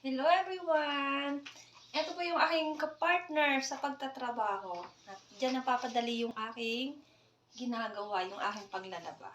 Hello everyone! Ito po yung aking kapartner sa pagtatrabaho. At dyan napapadali yung aking ginagawa, yung aking paglalaba.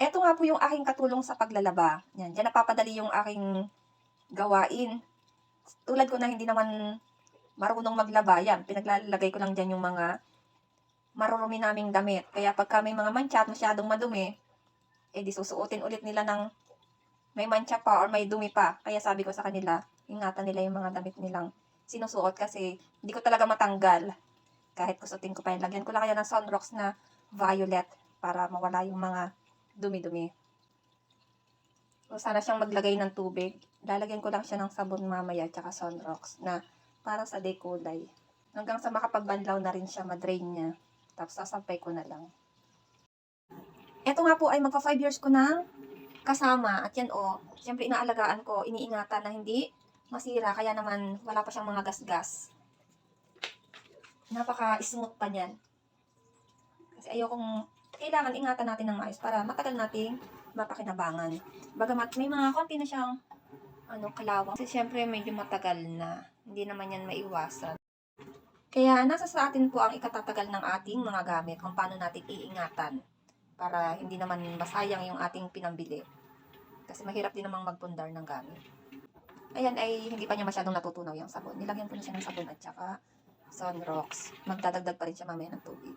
Ito nga po yung aking katulong sa paglalaba. Yan, dyan napapadali yung aking gawain. Tulad ko na hindi naman marunong maglaba, yan, pinaglalagay ko lang dyan yung mga marurumi naming damit. Kaya pagka may mga mancha at masyadong madumi, eh di susuotin ulit nila ng may mancha pa or may dumi pa. Kaya sabi ko sa kanila, ingatan nila yung mga damit nilang sinusuot kasi hindi ko talaga matanggal. Kahit kusutin ko pa yan. Lagyan ko lang kaya ng sunrocks na violet para mawala yung mga dumi-dumi. So, sana siyang maglagay ng tubig. Lalagyan ko lang siya ng sabon mamaya tsaka sunrocks na para sa dekulay. Hanggang sa makapagbanlaw na rin siya, madrain niya. Tapos sasampay ko na lang. Ito nga po ay magpa 5 years ko na kasama. At yan o, siyempre inaalagaan ko, iniingatan na hindi masira. Kaya naman wala pa siyang mga gasgas. Napaka-smooth pa niyan. Kasi ayokong kailangan ingatan natin ng maayos para matagal nating mapakinabangan. Bagamat may mga konti na siyang ano, kalawang. Kasi syempre medyo matagal na. Hindi naman yan maiwasan. Kaya nasa sa atin po ang ikatatagal ng ating mga gamit kung paano natin iingatan para hindi naman masayang yung ating pinambili. Kasi mahirap din namang magpundar ng gamit. Ayan ay hindi pa niya masyadong natutunaw yung sabon. Nilagyan ko na siya ng sabon at saka sunrocks. Magdadagdag pa rin siya mamaya ng tubig.